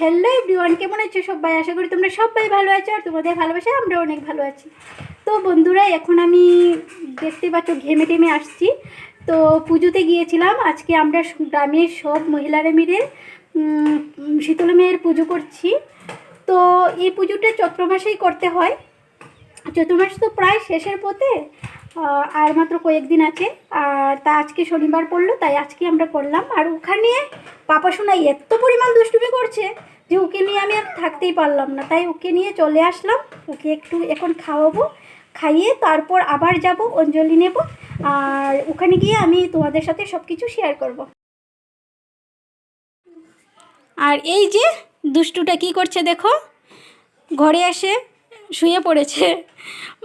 Hello everyone কেমন আছো সবাই? আশা করি তোমরা সবাই ভালো আছো আর তোমাদের ভালোবাসা আমরা অনেক ভালো আছি। তো বন্ধুরা, এখন আমি দেখতে পাচ্ছ, ঘেমে টেমে আসছি। তো পুজোতে গিয়েছিলাম, আজকে আমরা গ্রামের সব মহিলারা মিলে শীতল মেয়ের পুজো করছি। তো এই পুজোটা চৈত্র মাসেই করতে হয়। চৈত্র মাস তো প্রায় শেষের পথে। আর মাত্র কয়েকদিন আছে। আর তা আজকে শনিবার পড়ল, তাই আজকে আমরা করলাম। আর ওখানে পাপা শোনাই এত পরিমাণ দুষ্টুমি করছে যে ওকে নিয়ে আমি আর থাকতেই পারলাম না। তাই ওকে নিয়ে চলে আসলাম। ওকে একটু এখন খাওয়াবো, খাইয়ে তারপর আবার যাব, অঞ্জলি নেব। আর ওখানে গিয়ে আমি তোমাদের সাথে সব কিছু শেয়ার করব। আর এই যে দুষ্টুটা কি করছে দেখো, ঘরে এসে শুয়ে পড়েছে।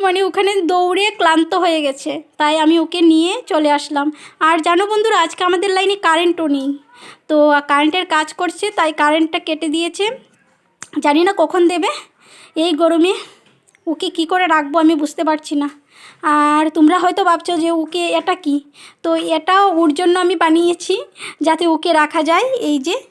মানে ওখানে দৌড়ে ক্লান্ত হয়ে গেছে। তাই আমি ওকে নিয়ে চলে আসলাম। আর জানো বন্ধুরা, আজকে আমাদের লাইনে কারেন্টও নেই। তো কারেন্টের কাজ করছে, তাই কারেন্টটা কেটে দিয়েছে। জানি না কখন দেবে। এই গরমে ওকে কি করে রাখব আমি বুঝতে পারছি না। আর তোমরা হয়তো ভাবছ যে ওকে এটা কি? তো এটাও ওর জন্য আমি বানিয়েছি, যাতে ওকে রাখা যায়। এই যে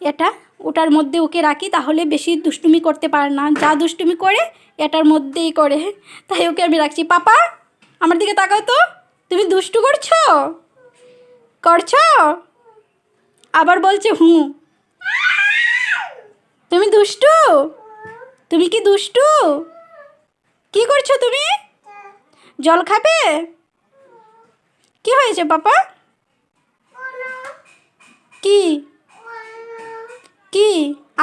এটা। ওটার মধ্যে ওকে রাখি, তাহলে বেশি দুষ্টুমি করতে পারে না। যা দুষ্টুমি করে, এটার মধ্যেই করে। তাই ওকে আমি রাখছি। পাপা, আমার দিকে তাকাও তো। তুমি দুষ্টু করছ? করছ? আবার বলছে হুঁ। তুমি দুষ্টু? তুমি কি দুষ্টু? কি করছ তুমি? জল খাবে? কি হয়েছে, পাপা? কি?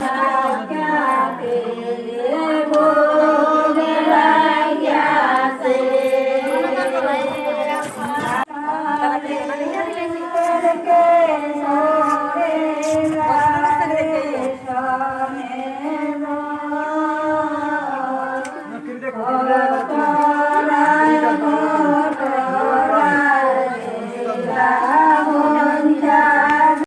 যাবে